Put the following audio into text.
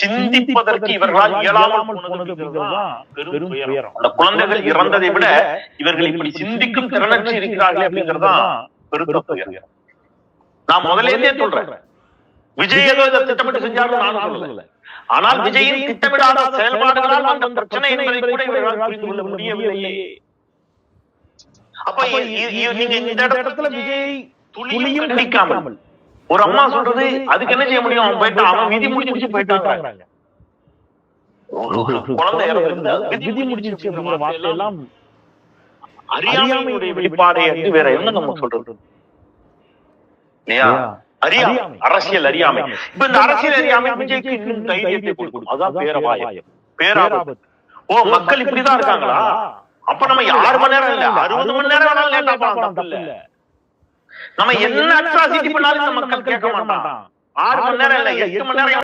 சிந்திப்பதற்கு இவர்களால் இயலாமல் பெரும் துயரம். அந்த குழந்தைகள் இறந்ததை விட இவர்கள் இப்படி சிந்திக்கும் திறனற்று இருக்கிறார்கள் அப்படிங்கிறதுதான் பெருத்த துயரம். நான் இருந்தே சொல்றேன்? விஜய் ஏதோ இதை திட்டமிட்டு செஞ்சாலும் நான் சொல்லல. ஆனால் விஜயின் திட்டமிடாத செயல்பாடுகளால் வந்த பிரச்சனை என்பதை கூட இவர்களால் புரிந்து கொள்ள முடியவில்லையே அப்ப நீங்க இந்த இடத்துல விஜய் துளியும் கண்டிக்காமல் ஒரு அம்மா சொல்றது அதுக்கு என்ன செய்ய முடியும்? அவன் போயிட்டான். அவன் விதி முடிச்சு போயிட்டாங்க குழந்தை விதி அப்படிங்கிற வார்த்தையெல்லாம் அறியாமையுடைய வெளிப்பாடை அன்று வேற. என்ன நம்ம சொல்றது? இல்லையா? அறியாமை. அரசியல் அறியாமை. இப்ப இந்த அரசியல் அறியாமை விஜய்க்கு இன்னும் தைரியத்தை கொடுக்கும் அதான் பேரபாயம். பேராபத்து ஓ மக்கள் இப்படிதான் இருக்காங்களா? அப்ப நம்ம ஆறு மணி நேரம் இல்ல? அறுபது மணி நேரம் வேணாலும் லேட்டா இல்ல. நம்ம என்ன அட்ராசிட்டி பண்ணாலும் மக்கள் கேட்க மாட்டான் ஆறு மணி நேரம் இல்ல எட்டு மணி நேரம்